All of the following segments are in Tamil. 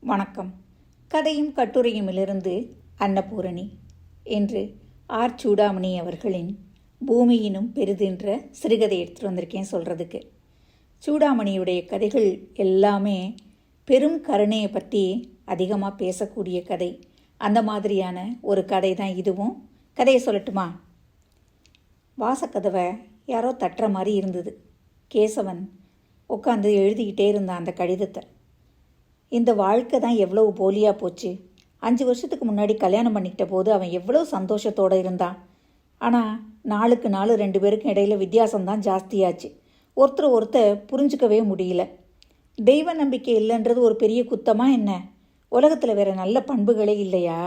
வணக்கம். கதையும் கட்டுரையுமிலிருந்து அன்னபூரணி என்று ஆர். சூடாமணி அவர்களின் பூமியினும் பெரிதுன்ற சிறுகதை எடுத்துகிட்டு வந்திருக்கேன் சொல்கிறதுக்கு சூடாமணியுடைய கதைகள் எல்லாமே பெரும் கருணையை பற்றி அதிகமாக பேசக்கூடிய கதை. அந்த மாதிரியான ஒரு கதை தான் இதுவும். கதையை சொல்லட்டுமா? வாசக்கதவை யாரோ தட்டுற மாதிரி இருந்தது. கேசவன் உட்காந்து எழுதிக்கிட்டே இருந்தான் அந்த கடிதத்தை. இந்த வாழ்க்கை தான் எவ்வளவு போலியாக போச்சு. அஞ்சு வருஷத்துக்கு முன்னாடி கல்யாணம் பண்ணிக்கிட்ட போது அவன் எவ்வளோ சந்தோஷத்தோடு இருந்தான். ஆனால் நாளுக்கு நாள் ரெண்டு பேருக்கும் இடையில வித்தியாசம்தான் ஜாஸ்தியாச்சு. ஒருத்தர் ஒருத்தர் புரிஞ்சுக்கவே முடியல. தெய்வ நம்பிக்கை இல்லைன்றது ஒரு பெரிய குத்தமாக என்ன? உலகத்தில் வேற நல்ல பண்புகளே இல்லையா?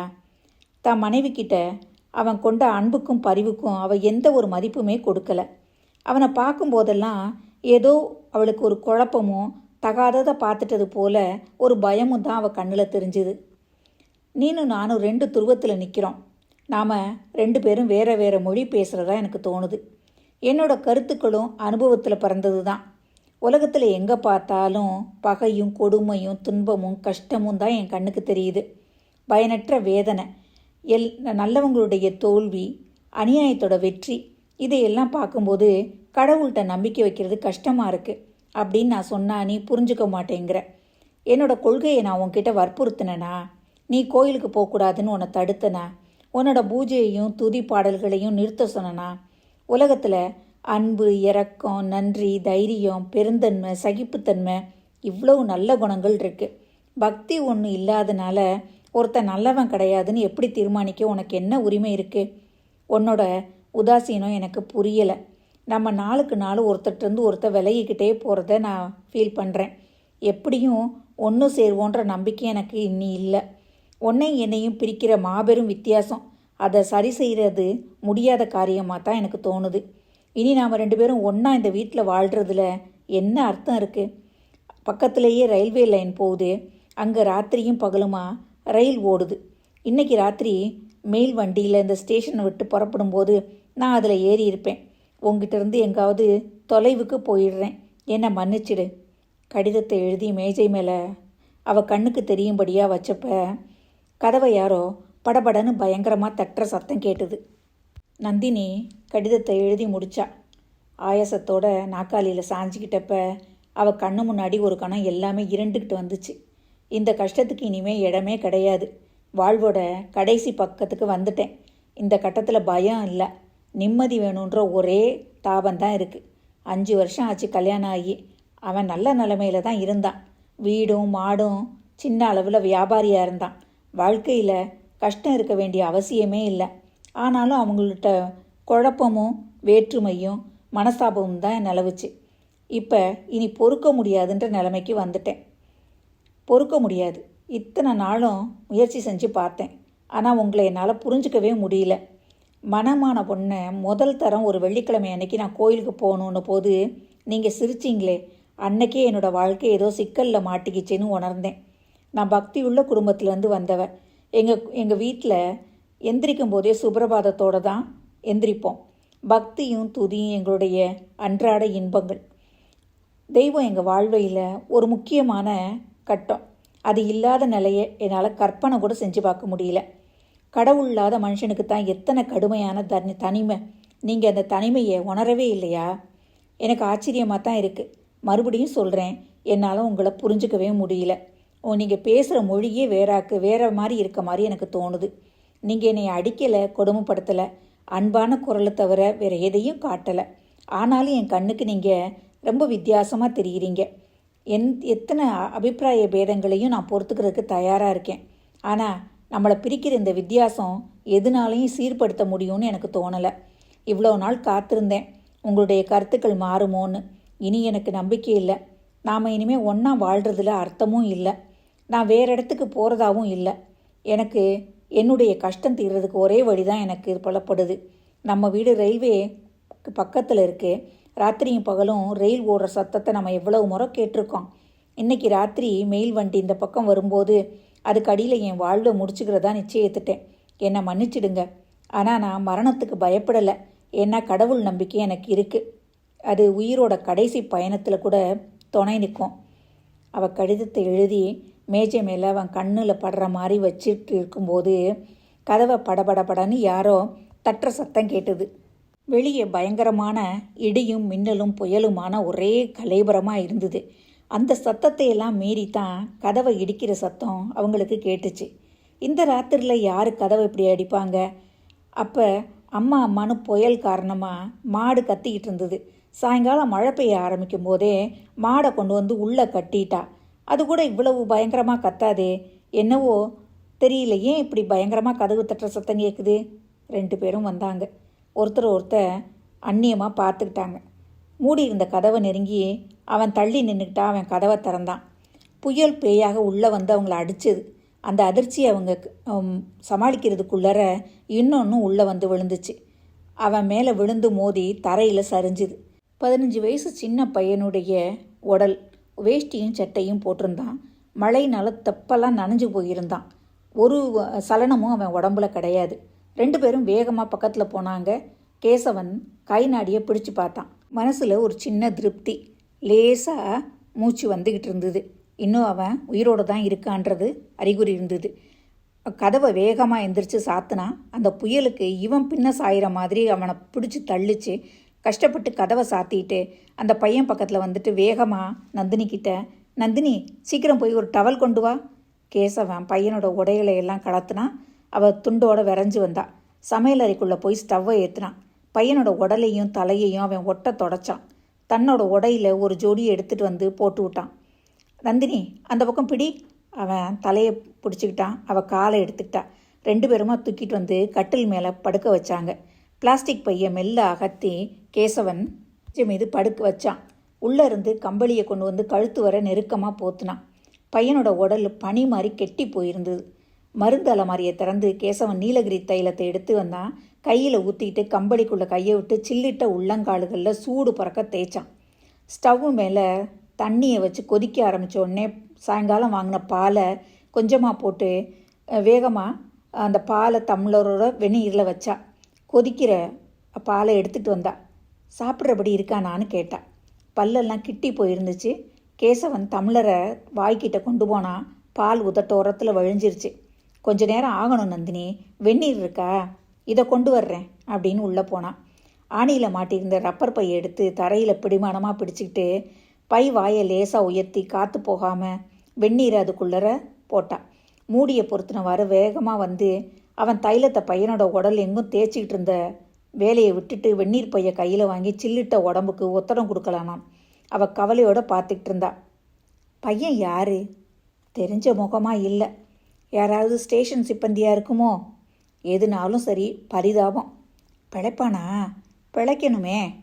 தான் மனைவிக்கிட்ட அவன் கொண்ட அன்புக்கும் பரிவுக்கும் அவள் எந்த ஒரு மதிப்புமே கொடுக்கல. அவனை பார்க்கும்போதெல்லாம் ஏதோ அவளுக்கு ஒரு குழப்பமும் தகாததை பார்த்துட்டது போல ஒரு பயமும் தான் அவள் கண்ணில் தெரிஞ்சுது. நீனும் நானும் ரெண்டு துருவத்தில் நிற்கிறோம் நாம் ரெண்டு பேரும் வேற வேற மொழி பேசுகிறதா எனக்கு தோணுது. என்னோட கருத்துக்களும் அனுபவத்தில் பிறந்தது தான் உலகத்தில் எங்கே பார்த்தாலும் பகையும் கொடுமையும் துன்பமும் கஷ்டமும் தான் என் கண்ணுக்கு தெரியுது. பயனற்ற வேதனை எல் நல்லவங்களுடைய தோல்வி அநியாயத்தோட வெற்றி இதையெல்லாம் பார்க்கும்போது கடவுள்கிட்ட நம்பிக்கை வைக்கிறது கஷ்டமாக இருக்குது அப்படின்னு நான் சொன்னா நீ புரிஞ்சுக்க மாட்டேங்கிற. என்னோட கொள்கையை நான் உன்கிட்ட வற்புறுத்தினேனா? நீ கோயிலுக்கு போகக்கூடாதுன்னு உன்னை தடுத்தனா? உன்னோட பூஜையையும் துதி பாடல்களையும் நிறுத்த சொன்னனா? உலகத்தில் அன்பு இரக்கம் நன்றி தைரியம் பெருந்தன்மை சகிப்புத்தன்மை இவ்வளவு நல்ல குணங்கள் இருக்குது பக்தி ஒன்று இல்லாதனால ஒருத்தன் நல்லவன் கிடையாதுன்னு எப்படி தீர்மானிக்க உனக்கு என்ன உரிமை இருக்குது உன்னோட உதாசீனம் எனக்கு புரியலை. நம்ம நாளுக்கு நாள் ஒருத்தர்கிட்டருந்து ஒருத்தர் விலகிக்கிட்டே போகிறத நான் ஃபீல் பண்ணுறேன் எப்படியும் ஒன்று சேருவோன்ற நம்பிக்கை எனக்கு இன்னி இல்லை. ஒன்றையும் என்னையும் பிரிக்கிற மாபெரும் வித்தியாசம். அதை சரி செய்கிறது முடியாத காரியமாக தான் எனக்கு தோணுது. இனி நாம் ரெண்டு பேரும் ஒன்றா இந்த வீட்டில் வாழ்கிறதுல என்ன அர்த்தம் இருக்குது பக்கத்துலேயே ரயில்வே லைன் போகுது. அங்கே ராத்திரியும் பகலுமா? ரயில் ஓடுது. இன்றைக்கி ராத்திரி மெயில் வண்டியில் இந்த ஸ்டேஷனை விட்டு புறப்படும்போது நான் அதில் ஏறி இருப்பேன். உங்ககிட்ட இருந்து எங்காவது தொலைவுக்கு போயிடுறேன். என்னை மன்னிச்சிடு. கடிதத்தை எழுதி மேஜை மேலே அவள் கண்ணுக்கு தெரியும்படியாக வச்சப்ப கதவை யாரோ படபடன்னு பயங்கரமாக தட்டுற சத்தம் கேட்டுது. நந்தினி கடிதத்தை எழுதி முடிச்சா. ஆயாசத்தோட நாக்காளியில் சாஞ்சிக்கிட்டப்ப அவள் கண்ணு முன்னாடி ஒரு கணம் எல்லாமே இருண்டுக்கிட்டு வந்துச்சு. இந்த கஷ்டத்துக்கு இனிமே இடமே கிடையாது. வாழ்வோட கடைசி பக்கத்துக்கு வந்துட்டேன். இந்த கட்டத்தில் பயம் இல்லை. நிம்மதி வேணுன்ற ஒரே தாபந்தான் இருக்குது அஞ்சு வருஷம் ஆச்சு கல்யாணம் ஆகி. அவன் நல்ல நிலமையில தான் இருந்தான். வீடும் மாடும் சின்ன அளவில் வியாபாரியாக இருந்தான். வாழ்க்கையில் கஷ்டம் இருக்க வேண்டிய அவசியமே இல்லை. ஆனாலும் அவங்கள்ட்ட குழப்பமும் வேற்றுமையும் மனஸ்தாபமும் தான் நிலவுச்சு. இப்போ இனி பொறுக்க முடியாதுன்ற நிலைமைக்கு வந்துட்டேன். பொறுக்க முடியாது. இத்தனை நாளும் முயற்சி செஞ்சு பார்த்தேன். ஆனால் உங்களை என்னால் புரிஞ்சுக்கவே முடியல. மனமான பொண்ணை முதல் தரம் ஒரு வெள்ளிக்கிழமை அன்னைக்கு நான் கோயிலுக்கு போகணுன்னு போது நீங்கள் சிரிச்சிங்களே. அன்னைக்கே என்னோடய வாழ்க்கை ஏதோ சிக்கலில் மாட்டிக்கிச்சேன்னு உணர்ந்தேன். நான் பக்தி உள்ள குடும்பத்துலேருந்து வந்தவன் எங்கள் எங்கள் வீட்டில் எந்திரிக்கும் போதே சுப்பிரபாதத்தோடு தான் எந்திரிப்போம். பக்தியும் துதியும் எங்களுடைய அன்றாட இன்பங்கள். தெய்வம் எங்கள் வாழ்வையில் ஒரு முக்கியமான கட்டம். அது இல்லாத நிலையை என்னால் கற்பனை கூட செஞ்சு பார்க்க முடியல. கடவுள் இல்லாத மனுஷனுக்கு தான் எத்தனை கடுமையான தனி தனிமை. நீங்கள் அந்த தனிமையை உணரவே இல்லையா? எனக்கு ஆச்சரியமாக தான் இருக்குது மறுபடியும் சொல்கிறேன் என்னால் உங்களை புரிஞ்சுக்கவே முடியல. ஓ நீங்கள் பேசுகிற மொழியே வேறாக்கு வேற மாதிரி இருக்க மாதிரி எனக்கு தோணுது. நீங்கள் என்னை அடிக்கலை கொடுமைப்படுத்தலை. அன்பான குரலை தவிர வேறு எதையும் காட்டலை. ஆனாலும் என் கண்ணுக்கு நீங்கள் ரொம்ப வித்தியாசமாக தெரிகிறீங்க என் எத்தனை அபிப்பிராய பேதங்களையும் நான் பொறுத்துக்கிறதுக்கு தயாராக இருக்கேன். ஆனால் நம்மளை பிரிக்கிற இந்த வித்தியாசம் எதுனாலையும் சீர்படுத்த முடியும்னு எனக்கு தோணலை. இவ்வளோ நாள் காத்திருந்தேன். உங்களுடைய கருத்துக்கள் மாறுமோன்னு. இனி எனக்கு நம்பிக்கை இல்லை. நாம் இனிமேல் ஒன்றா வாழ்கிறதுல அர்த்தமும் இல்லை. நான் வேறு இடத்துக்கு போகிறதாவும் இல்லை. எனக்கு என்னுடைய கஷ்டம் தீர்றதுக்கு ஒரே வழி தான் எனக்கு புலப்படுது. நம்ம வீடு ரயில்வே பக்கத்தில் இருக்குது ராத்திரியும் பகலும் ரயில் ஓடுற சத்தத்தை நம்ம எவ்வளவு முறை கேட்டிருக்கோம். இன்னைக்கு ராத்திரி மெயில் வண்டி இந்த பக்கம் வரும்போது அதுக்கு அடியில் என் வாழ்வை முடிச்சுக்கிறதா நிச்சயத்துட்டேன். என்னை மன்னிச்சிடுங்க. ஆனால் நான் மரணத்துக்கு பயப்படலை. ஏன்னா கடவுள் நம்பிக்கை எனக்கு இருக்குது அது உயிரோட கடைசி பயணத்தில் கூட துணை நிற்கும். அவள் கடிதத்தை எழுதி மேஜை மேலே அவன் கண்ணில் படுற மாதிரி வச்சுட்டு இருக்கும்போது கதவை படபடபடன்னு யாரோ தட்டுற சத்தம் கேட்டது. வெளியே பயங்கரமான இடியும் மின்னலும் புயலுமான ஒரே கலைபரமாக இருந்தது. அந்த சத்தத்தை எல்லாம் மீறி தான் கதவை இடிக்கிற சத்தம் அவங்களுக்கு கேட்டுச்சு. இந்த ராத்திரியில் யார் கதவை இப்படி அடிப்பாங்க? அப்போ அம்மா அம்மானு புயல் காரணமாக மாடு கத்திக்கிட்டு இருந்தது. சாயங்காலம் மழை பெய்ய ஆரம்பிக்கும் போதே மாடை கொண்டு வந்து உள்ளே கட்டிட்டா. அது கூட இவ்வளவு பயங்கரமாக கத்தாதே. என்னவோ தெரியல ஏன் இப்படி பயங்கரமாக கதவு தட்டுற சத்தம் கேட்குது ரெண்டு பேரும் வந்தாங்க. ஒருத்தர் ஒருத்தர் அந்நியமாக பார்த்துக்கிட்டாங்க. மூடி இருந்த கதவை நெருங்கி அவன் தள்ளி நின்றுக்கிட்டா அவன் கதவை திறந்தான். புயல் பேயாக உள்ளே வந்து அவங்கள அடிச்சது. அந்த அதிர்ச்சி அவங்க சமாளிக்கிறதுக்குள்ளற சமாளிக்கிறதுக்குள்ளர இன்னொன்று உள்ளே வந்து விழுந்துச்சு. அவன் மேலே விழுந்து மோதி தரையில் சரிஞ்சுது. பதினஞ்சு வயசு சின்ன பையனுடைய உடல் வேஷ்டியும் சட்டையும் போட்டிருந்தான். மழையினால் தெப்பெல்லாம் நனைஞ்சு போயிருந்தான். ஒரு சலனமும் அவன் உடம்புல கிடையாது. ரெண்டு பேரும் வேகமாக பக்கத்தில் போனாங்க. கேசவன் கை நாடியை பிடிச்சு பார்த்தான். மனசில் ஒரு சின்ன திருப்தி. லேசாக மூச்சு வந்துக்கிட்டு இருந்தது. இன்னும் அவன் உயிரோடு தான் இருக்கான்றது அறிகுறி இருந்தது. கதவை வேகமாக எந்திரிச்சு சாத்தினா அந்த புயலுக்கு இவன் பின்ன சாயிற மாதிரி அவனை பிடிச்சி தள்ளிச்சு கஷ்டப்பட்டு கதவை சாத்திட்டு அந்த பையன் பக்கத்தில் வந்துட்டு வேகமாக நந்தினி கிட்ட நந்தினி சீக்கிரம் போய் ஒரு டவல் கொண்டு வா. கேசவன் பையனோட உடைகளை எல்லாம் கலத்துனா அவள் துண்டோட விரைஞ்சி வந்தா. சமையல் அறைக்குள்ளே போய் ஸ்டவ்வை ஏற்றினான் பையனோட உடலையும் தலையையும் அவன் ஒட்ட தொடச்சான். தன்னோட உடையில ஒரு ஜோடியை எடுத்துகிட்டு வந்து போட்டு விட்டான். நந்தினி அந்த பக்கம் பிடி. அவன் தலையை பிடிச்சிக்கிட்டான். அவள் காலை எடுத்துக்கிட்டா. ரெண்டு பேருமா தூக்கிட்டு வந்து கட்டில் மேலே படுக்க வச்சாங்க. பிளாஸ்டிக் பையை மெல்ல அகத்தி கேசவன் மீது படுக்க வச்சான். உள்ளே இருந்து கம்பளியை கொண்டு வந்து கழுத்து வர நெருக்கமாக போத்துனான். பையனோட உடல் பனி மாதிரி கெட்டி போயிருந்தது. மருந்து அலமாரியை திறந்து கேசவன் நீலகிரி தைலத்தை எடுத்து வந்தான். கையில் ஊற்றிட்டு கம்பளிக்குள்ளே கையை விட்டு சில்லிட்ட உள்ளங்காலுகளில் சூடு பறக்க தேய்ச்சான். ஸ்டவ் மேலே தண்ணியை வச்சு கொதிக்க ஆரம்பித்த உடனே சாயங்காலம் வாங்கின பாலை கொஞ்சமாக போட்டு வேகமாக அந்த பாலை தம்ளரோட வெந்நீரில் வச்சா. கொதிக்கிற பாலை எடுத்துகிட்டு வந்தா. சாப்பிட்றபடி இருக்கானான்னு கேட்டா. பல்லெல்லாம் கிட்டி போயிருந்துச்சு. கேசவன் தமிழரை வாய்க்கிட்ட கொண்டு போனால் பால் உதட்டோரத்தில் வழிஞ்சிருச்சு. கொஞ்ச நேரம் ஆகணும் நந்தினி. வெந்நீர் இருக்கா? இதை கொண்டு வர்றேன் அப்படின்னு உள்ளே போனான் ஆணியில் மாட்டியிருந்த ரப்பர் பையை எடுத்து தரையில் பிடிமானமாக பிடிச்சிக்கிட்டு பை வாயை லேசாக உயர்த்தி காற்று போகாமல் வெந்நீர் அதுக்குள்ளற போட்டான் மூடியை பொருத்தினவாறு வேகமாக வந்து அவன் தைலத்தை பையனோட உடல் எங்கும் தேய்ச்சிக்கிட்டு இருந்த வேலையை விட்டுட்டு வெந்நீர் பையை கையில் வாங்கி சில்லிட்ட உடம்புக்கு ஒத்தடம் கொடுக்கலானாம். அவள் கவலையோடு பார்த்துக்கிட்டு இருந்தா. பையன் யாரு? தெரிஞ்ச முகமாக இல்லை. யாராவது ஸ்டேஷன் சிப்பந்தியாக இருக்குமோ? எதுனாலும் சரி பரிதாபம். பிழைப்பானா? பிழைக்கணுமே.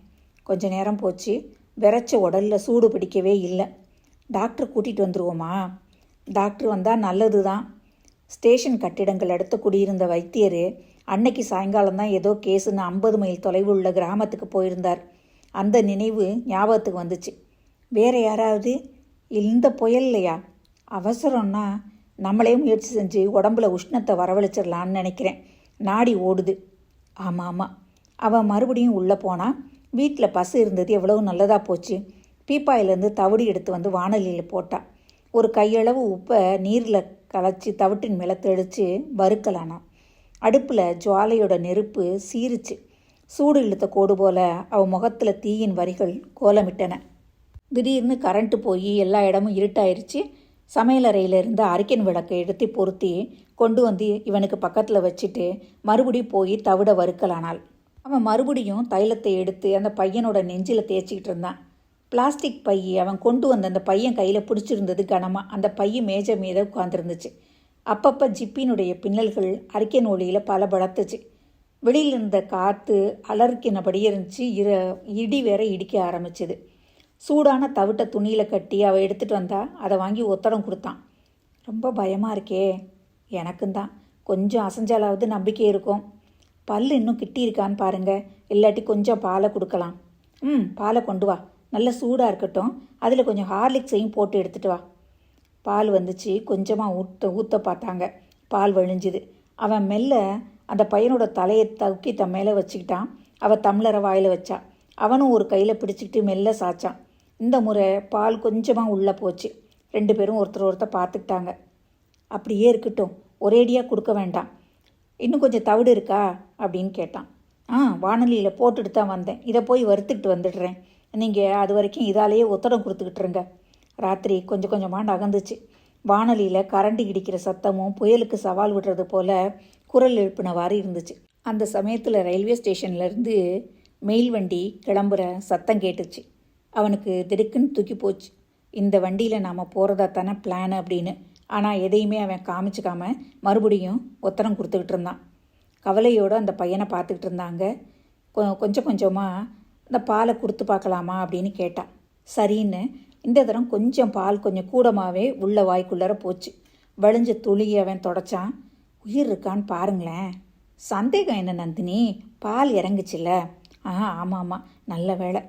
கொஞ்ச நேரம் போச்சு. விரைச்ச உடலில் சூடு பிடிக்கவே இல்லை. டாக்டர் கூட்டிகிட்டு வந்துருவோமா? டாக்டர் வந்தால் நல்லது தான் ஸ்டேஷன் கட்டிடங்கள் அடுத்து குடியிருந்த வைத்தியர் அன்னைக்கு சாயங்காலம் தான் ஏதோ கேஸுன்னு ஐம்பது மைல் தொலைவு உள்ள கிராமத்துக்கு போயிருந்தார். அந்த நினைவு ஞாபகத்துக்கு வந்துச்சு. வேற யாராவது? இந்த புயல்லையா? அவசரம்னா நம்மளே முயற்சி செஞ்சு உடம்புல உஷ்ணத்தை வரவழைச்சிடலான்னு நினைக்கிறேன். நாடி ஓடுது. ஆமாம் ஆமாம் அவன் மறுபடியும் உள்ளே போனால் வீட்டில் பசு இருந்தது எவ்வளவு நல்லதாக போச்சு. பீப்பாயிலேருந்து தவிடு எடுத்து வந்து வானலியில் போட்டா. ஒரு கையளவு உப்பை நீரில் களைச்சி தவிட்டின் மேலே தெளித்து வறுக்கலானான் அடுப்பில் ஜுவாலையோட நெருப்பு சீருச்சு சூடு இழுத்த கோடு போல அவன் முகத்தில் தீயின் வரிகள் கோலமிட்டன. திடீர்னு கரண்ட்டு போய் எல்லா இடமும் இருட்டாயிருச்சு. சமையலறையிலிருந்து அரிக்கன் விளக்கை எடுத்து பொருத்தி கொண்டு வந்து இவனுக்கு பக்கத்தில் வச்சுட்டு மறுபடி போய் தவிட வறுக்கலானாள். அவன் மறுபடியும் தைலத்தை எடுத்து அந்த பையனோட நெஞ்சில் தேய்ச்சிக்கிட்டு இருந்தான். பிளாஸ்டிக் பையை அவன் கொண்டு வந்த அந்த பையன் கையில் பிடிச்சிருந்தது கனமாக அந்த பைய மேஜை மீத உட்காந்துருந்துச்சு அப்பப்போ ஜிப்பினுடைய பின்னல்கள் அரிக்கன் ஒளியில் பல பலத்துச்சு வெளியில் இருந்த காற்று அலறிக்கினபடி இருந்துச்சு. இர இடி வேற இடிக்க ஆரம்பிச்சுது. சூடான தவிட்ட துணியில் கட்டி அவள் எடுத்துகிட்டு வந்தா அதை வாங்கி ஒத்தடம் கொடுத்தான். ரொம்ப பயமாக இருக்கே. எனக்கும் தான். கொஞ்சம் அசைஞ்சாலாவது நம்பிக்கை இருக்கும். பல் இன்னும் கிட்டி இருக்கான்னு பாருங்க. இல்லாட்டி கொஞ்சம் பாலை கொடுக்கலாம். ம் பாலை கொண்டு வா. நல்ல சூடாக இருக்கட்டும். அதில் கொஞ்சம் ஹார்லிக்ஸையும் போட்டு எடுத்துகிட்டு வா. பால் வந்துச்சு. கொஞ்சமாக ஊற்ற ஊற்ற பார்த்தாங்க. பால் வழிஞ்சுது. அவன் மெல்ல அந்த பையனோட தலையை தூக்கி தன் மேலே வச்சுக்கிட்டான். அவள் தம்ளரை வாயில் வச்சா. அவனும் ஒரு கையில் பிடிச்சிக்கிட்டு மெல்ல சாய்ச்சான் இந்த முறை பால் கொஞ்சமாக உள்ளே போச்சு. ரெண்டு பேரும் ஒருத்தர் ஒருத்தர் பார்த்துக்கிட்டாங்க. அப்படியே இருக்கட்டும். ஒரேடியாக கொடுக்க வேண்டாம். இன்னும் கொஞ்சம் தவிடு இருக்கா? அப்படின்னு கேட்டான். ஆ வானொலியில் போட்டுட்டு தான் வந்தேன். இதை போய் வறுத்துக்கிட்டு வந்துடுறேன். நீங்கள் அது வரைக்கும் இதாலேயே ஒத்தடம் கொடுத்துக்கிட்டுருங்க ராத்திரி கொஞ்சம் கொஞ்சமாக நகர்ந்துச்சு. வானொலியில் கரண்டி இடிக்கிற சத்தமும் புயலுக்கு சவால் விடுறது போல் குரல் எழுப்பினவாறு இருந்துச்சு. அந்த சமயத்தில் ரயில்வே ஸ்டேஷன்லேருந்து மெயில் வண்டி கிளம்புற சத்தம் கேட்டுச்சு. அவனுக்கு திடுக்குன்னு தூக்கி போச்சு. இந்த வண்டியில் நாம் போகிறதா தானே பிளான் அப்படின்னு. ஆனால் எதையுமே அவன் காமிச்சிக்காம மறுபடியும் ஒத்தரம் கொடுத்துக்கிட்டு இருந்தான். கவலையோடு அந்த பையனை பார்த்துக்கிட்டு இருந்தாங்க. கொ- கொஞ்சம் கொஞ்சமாக இந்த பாலை கொடுத்து பார்க்கலாமா அப்படின்னு கேட்டான் சரின்னு இந்த தரம் கொஞ்சம் பால் கொஞ்சம் கூடமாகவே உள்ள வாய்க்குள்ளார போச்சு. வழிஞ்ச துளியை அவன் தொடச்சான். உயிர் இருக்கான்னு பாருங்களேன். சந்தேகம் என்ன நந்தினி? பால் இறங்குச்சுல்ல. ஆ ஆமாம் ஆமாம் நல்ல வேலை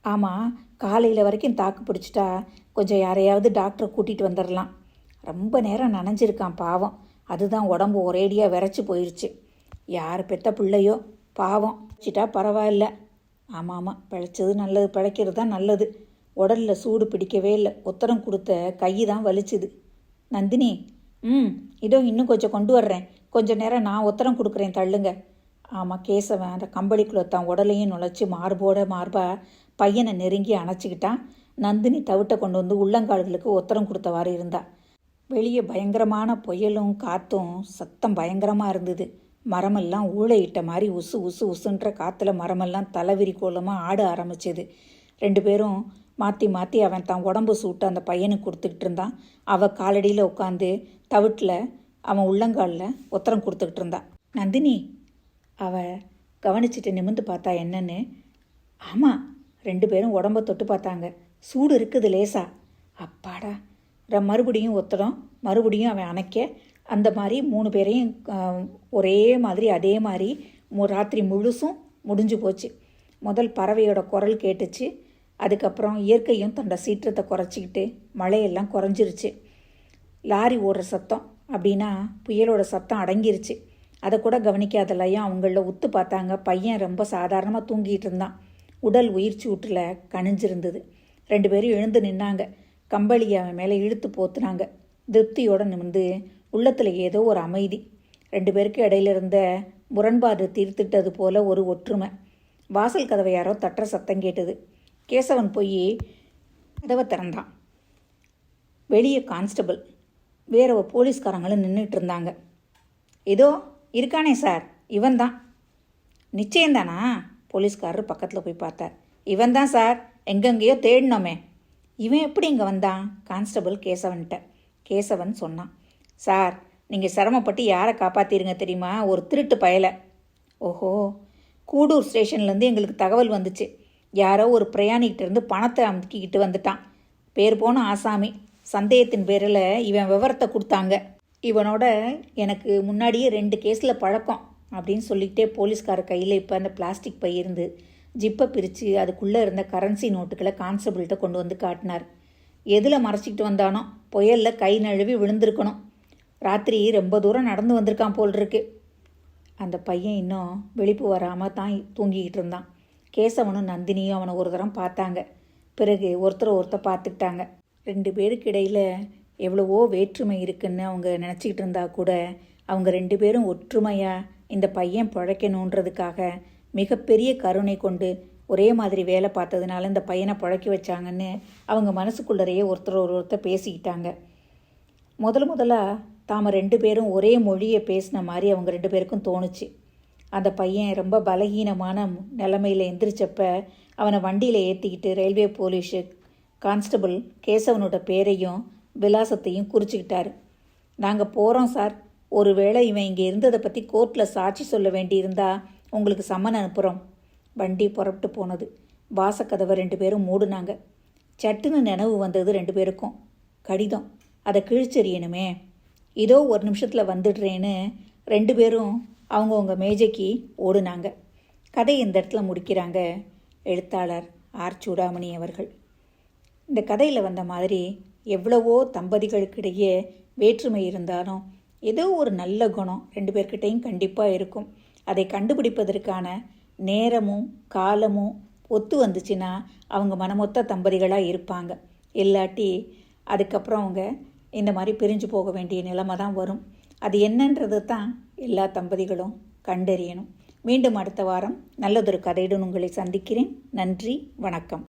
ஆமாம் காலையில் வரைக்கும் தாக்கு பிடிச்சிட்டா கொஞ்சம் யாரையாவது டாக்டரை கூட்டிகிட்டு வந்துடலாம் ரொம்ப நேரம் நனைஞ்சிருக்கான் பாவம். அதுதான் உடம்பு ஒரேடியாக விரைச்சி போயிடுச்சு யார் பெத்த பிள்ளையோ? பாவம். வச்சிட்டா பரவாயில்ல. ஆமாம் ஆமாம் பிழைச்சது நல்லது பிழைக்கிறது தான் நல்லது. உடலில் சூடு பிடிக்கவே இல்லை. உத்தரம் கொடுத்த கை தான் வலிச்சுது. நந்தினி ம் இதோ இன்னும் கொஞ்சம் கொண்டு வர்றேன். கொஞ்சம் நேரம் நான் உத்தரம் கொடுக்குறேன் தள்ளுங்க. ஆமாம் கேசவன் அந்த கம்பளிக்குள்ள தான் உடலையும் நுழைச்சி மார்போட மார்பா பையனை நெருங்கி அணைச்சிக்கிட்டான். நந்தினி தவிட்டை கொண்டு வந்து உள்ளங்கால்களுக்கு உத்தரம் கொடுத்தவாறு இருந்தா. வெளியே பயங்கரமான புயலும் காற்றும் சத்தம் பயங்கரமாக இருந்தது. மரமெல்லாம் ஊழையிட்ட மாதிரி உசு உசு உசுன்ற காற்றுல மரமெல்லாம் தலைவிரி கோலமாக ஆட ஆரம்பிச்சது. ரெண்டு பேரும் மாற்றி மாற்றி அவன் தான் உடம்பு சூட்டு அந்த பையனுக்கு கொடுத்துக்கிட்டு இருந்தான். அவள் காலடியில் உட்காந்து தவிட்டில் அவன் உள்ளங்காலில் உத்தரம் கொடுத்துக்கிட்டு இருந்தான் நந்தினி அவ கவனிச்சிட்டு நிமிந்து பார்த்தா என்னன்னு? ஆமாம் ரெண்டு பேரும் உடம்ப தொட்டு பார்த்தாங்க. சூடு இருக்குது லேசா. அப்பாடா. ர- மறுபடியும் ஒத்தடம் மறுபடியும் அவன் அணைக்க அந்த மாதிரி மூணு பேரையும் ஒரே மாதிரி அதே மாதிரி ராத்திரி முழுசும் முடிஞ்சு போச்சு. முதல் பறவையோட குரல் கேட்டுச்சு. அதுக்கப்புறம் இயற்கையும் தன்னோட சீற்றத்தை குறைச்சிக்கிட்டு மழையெல்லாம் குறைஞ்சிருச்சு. லாரி ஓடுற சத்தம் அப்படின்னா புயலோட சத்தம் அடங்கிருச்சு. அதை கூட கவனிக்காதலையும் அவங்கள உத்து பார்த்தாங்க. பையன் ரொம்ப சாதாரணமாக தூங்கிட்டு இருந்தான். உடல் உயிர் சூட்டில் கணிஞ்சிருந்தது ரெண்டு பேரும் எழுந்து நின்னாங்க. கம்பளியை அவன் மேலே இழுத்து போத்துனாங்க. திருப்தியோட நிமிர்ந்து உள்ளத்தில் ஏதோ ஒரு அமைதி. ரெண்டு பேருக்கு இடையில இருந்த முரண்பாடு தீர்த்துட்டது போல ஒரு ஒற்றுமை. வாசல் கதவை யாரோ தட்டுற சத்தம் கேட்டது. கேசவன் போய் கதவை திறந்தான். வெளியே கான்ஸ்டபிள். வேற போலீஸ்காரங்களும் நின்றுட்டு இருந்தாங்க. இதோ இருக்கானே சார். இவன் தான் நிச்சயம்தானா? போலீஸ்காரர் பக்கத்தில் போய் பார்த்தார். இவன் தான் சார் எங்கெங்கேயோ தேடினோமே. இவன் எப்படி இங்கே வந்தான்? கான்ஸ்டபிள் கேசவன்கிட்ட கேசவன் சொன்னான். சார் நீங்கள் சிரமப்பட்டு யாரை காப்பாத்திருங்க தெரியுமா? ஒரு திருட்டு பயலை. ஓஹோ கூடூர் ஸ்டேஷன்லேருந்து எங்களுக்கு தகவல் வந்துச்சு. யாரோ ஒரு பிரயாணிக்கிட்டேருந்து பணத்தை அமுக்கிக்கிட்டு வந்துட்டான். பேர் போன ஆசாமி. சந்தேகத்தின் பேரில் இவன் விவரத்தை கொடுத்தாங்க. இவனோட எனக்கு முன்னாடியே ரெண்டு கேஸில் பழக்கம். அப்படின்னு சொல்லிக்கிட்டே போலீஸ்கார கையில் இப்போ அந்த பிளாஸ்டிக் பை இருந்து ஜிப்பை பிரித்து அதுக்குள்ளே இருந்த கரன்சி நோட்டுகளை கான்ஸ்டபிள்கிட்ட கொண்டு வந்து காட்டினார். எதில் மறைச்சிக்கிட்டு வந்தானோ புயலில் கை நழுவி விழுந்திருக்கணும். ராத்திரி ரொம்ப தூரம் நடந்து வந்திருக்கான் போல் இருக்கு அந்த பையன் இன்னும் விழிப்பு வராமல் தான் தூங்கிக்கிட்டு இருந்தான். கேசவனும் நந்தினியும் அவனை ஒரு தரம் பார்த்தாங்க. பிறகு ஒருத்தர் ஒருத்தர் பார்த்துக்கிட்டாங்க. ரெண்டு பேருக்கு இடையில் எவ்வளவோ வேற்றுமை இருக்குன்னு அவங்க நினச்சிக்கிட்டு இருந்தா கூட அவங்க ரெண்டு பேரும் ஒற்றுமையாக இந்த பையன் பிழைக்கணுன்றதுக்காக மிகப்பெரிய கருணை கொண்டு ஒரே மாதிரி வேலை பார்த்ததுனால இந்த பையனை பிழைக்க வச்சாங்கன்னு அவங்க மனசுக்குள்ளரையே ஒருத்தர் ஒரு ஒருத்தர் பேசிக்கிட்டாங்க. முதல் முதலாக தாம ரெண்டு பேரும் ஒரே மொழியை பேசின மாதிரி அவங்க ரெண்டு பேருக்கும் தோணுச்சு. அந்த பையன் ரொம்ப பலகீனமான நிலமையில் எந்திரிச்சப்ப அவனை வண்டியில் ஏற்றிக்கிட்டு ரயில்வே போலீஸு கான்ஸ்டபிள் கேசவனோட பேரையும் விலாசத்தையும் குறிச்சிக்கிட்டாரு. நாங்கள் போகிறோம் சார். ஒருவேளை இவன் இங்கே இருந்ததை பற்றி கோர்ட்டில் சாட்சி சொல்ல வேண்டியிருந்தா உங்களுக்கு சம்மன் அனுப்புகிறோம் வண்டி புறப்பட்டு போனது. வாசக்கதவை ரெண்டு பேரும் மூடுனாங்க. சட்டுன்னு நினைவு வந்தது ரெண்டு பேருக்கும். கடிதம். அதை கிழிச்செறியணுமே. இதோ ஒரு நிமிஷத்தில் வந்துடுறேன்னு ரெண்டு பேரும் அவங்கவுங்க மேஜைக்கு ஓடுனாங்க. கதை இந்த இடத்துல முடிக்கிறாங்க எழுத்தாளர் ஆர். சூடாமணி அவர்கள். இந்த கதையில் வந்த மாதிரி எவ்வளவோ தம்பதிகளுக்கிடையே வேற்றுமை இருந்தாலும் ஏதோ ஒரு நல்ல குணம் ரெண்டு பேர்கிட்டையும் கண்டிப்பாக இருக்கும். அதை கண்டுபிடிப்பதற்கான நேரமும் காலமும் ஒத்து வந்துச்சுன்னா அவங்க மனமொத்த தம்பதிகளாக இருப்பாங்க. இல்லாட்டி அதுக்கப்புறம் அவங்க இந்த மாதிரி பிரிஞ்சு போக வேண்டிய நிலைமை தான் வரும். அது என்னன்றது தான் எல்லா தம்பதிகளும் கண்டறியணும். மீண்டும் அடுத்த வாரம் நல்லதொரு கதையுடன் உங்களை சந்திக்கிறேன். நன்றி வணக்கம்.